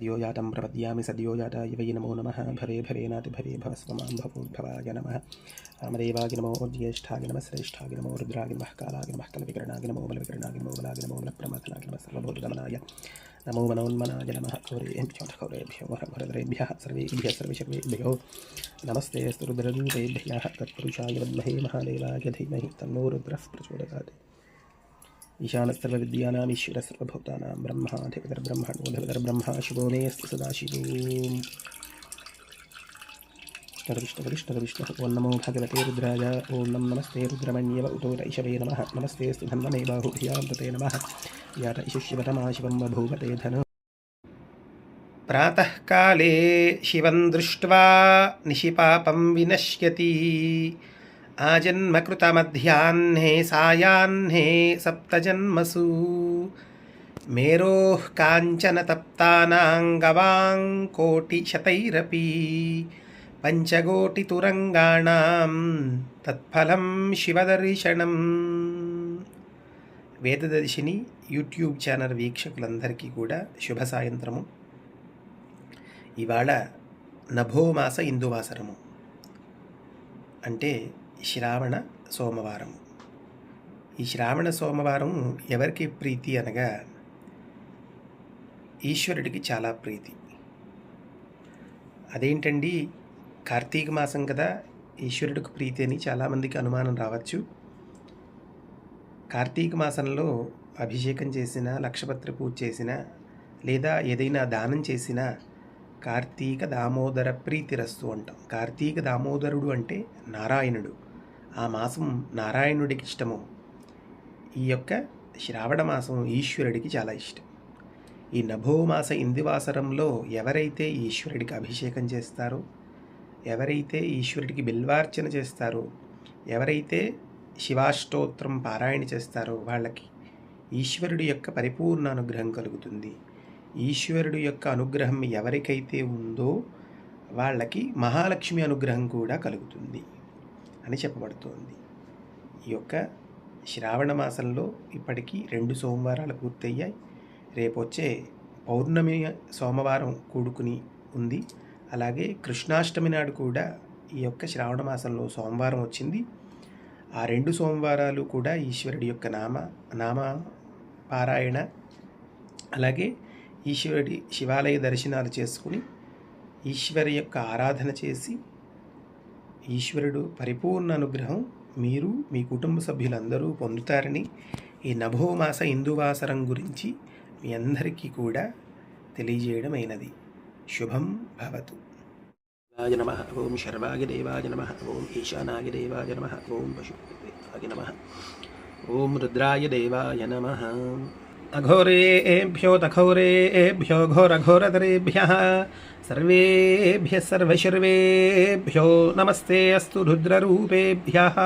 सद्यो यातं प्रपद्यामि सद्यो याताय वै नमो नमः। भरे भरेनातिभरे भवस्वमां भवोद्भवाय नमः। रामदेवाय नमो ज्येष्ठाय नमः, श्रेष्ठाय नमो, रुद्राय नमः, कालाय नमः कलविकरणाय नमो, बलविकरणाय नमो, बलाय नमो बलप्रमथनाय नमः सर्वभूतगमनाय नमो मनोन्मनाय नमः। गौरेभ्यो ठकौरेभ्यो वरवरदरेभ्यः सर्वेभ्यः सर्वेशर्वेभ्यो नमस्ते अस्तु रुद्ररूपेभ्यः तत्पुरुषाय विद्महे महादेवाय धीमहि तन्नो रुद्रः प्रचोदयात्। ఈశానసర్వవిద్యానామీశ్వరసర్వభూతానాం బ్రహ్మాధిపతిర్బ్రహ్మణోధవితర్బ్రహ్మ శుభో మేస్తు సదాశివీం విష్ణు విష్ణు విష్ణు ఓం నమో భగవతే రుద్రాయ ఓం నం నమస్తే రుద్రమణ్యవ ఉతో రైషవే నమ నమస్తే స్తు ధన్వమే బాహుభ్యాం తతే నమ యాత ఇషుశివతమాశివం బభూవతే ధను ప్రాతకాలే శివం దృష్ట్వా నిశిపాపం వినశ్యతి आजन्मकृतमध्याह्ने सायाह्ने सप्तजन्मसु मेरोः काञ्चनतप्तानां गवां कोटिशतैरपि పంచగోటితురంగాణం తత్ఫలం శివదర్శనం వేదదర్శిని యూట్యూబ్ ఛానల్ వీక్షకులందరికీ కూడా శుభ సాయంత్రము ఇవాళ నభోమాస ఇందువాసరము అంటే శ్రావణ సోమవారం. ఈ శ్రావణ సోమవారం ఎవరికి ప్రీతి అనగా ఈశ్వరుడికి చాలా ప్రీతి. అదేంటండి? కార్తీక మాసం కదా ఈశ్వరుడికి ప్రీతి అని చాలామందికి అనుమానం రావచ్చు. కార్తీక మాసంలో అభిషేకం చేసిన లక్షపత్రి పూజ చేసిన లేదా ఏదైనా దానం చేసినా కార్తీక దామోదర ప్రీతిరస్తు అంటాం. కార్తీక దామోదరుడు అంటే నారాయణుడు. ఆ మాసం నారాయణుడికి ఇష్టము. ఈ యొక్క శ్రావణ మాసం ఈశ్వరుడికి చాలా ఇష్టం. ఈ నభోమాస ఇందివాసరంలో ఎవరైతే ఈశ్వరుడికి అభిషేకం చేస్తారో ఎవరైతే ఈశ్వరుడికి బిల్వార్చన చేస్తారో ఎవరైతే శివాష్టోత్రం పారాయణ చేస్తారో వాళ్ళకి ఈశ్వరుడి యొక్క పరిపూర్ణ అనుగ్రహం కలుగుతుంది. ఈశ్వరుడు యొక్క అనుగ్రహం ఎవరికైతే ఉందో వాళ్ళకి మహాలక్ష్మి అనుగ్రహం కూడా కలుగుతుంది. అని చెప్పబడుతోంది. ఈ యొక్క శ్రావణ మాసంలో ఇప్పటికీ రెండు సోమవారాలు పూర్తయ్యాయి. రేపు వచ్చే పౌర్ణమి సోమవారం కూడుకుని ఉంది. అలాగే కృష్ణాష్టమి నాడు కూడా ఈ యొక్క శ్రావణ మాసంలో సోమవారం వచ్చింది. ఆ రెండు సోమవారాలు కూడా ఈశ్వరుడి యొక్క నామ నామ పారాయణ అలాగే ఈశ్వరుడి శివాలయ దర్శనాలు చేసుకుని ఈశ్వరి యొక్క ఆరాధన చేసి ఈశ్వరుడు పరిపూర్ణ అనుగ్రహం మీరు మీ కుటుంబ సభ్యులందరూ పొందుతారని ఈ నభోమాస ఇందువాసరం గురించి మీ అందరికీ కూడా తెలియజేయడమైనది. శుభం భవతు. దేవాయ నమ. ఓం శర్వాయ దేవాయ నమ. ఓం ఈశానాయ దేవాయ నమ. ఓం పశుదేవాయ నమ. ఓం రుద్రాయ దేవాయ నమ. अघोरेभ्यो तघोरेभ्यो घोरघोरतरेभ्यः सर्वेभ्यः सर्वशर्वेभ्यो नमस्ते अस्तु रुद्ररूपेभ्यः।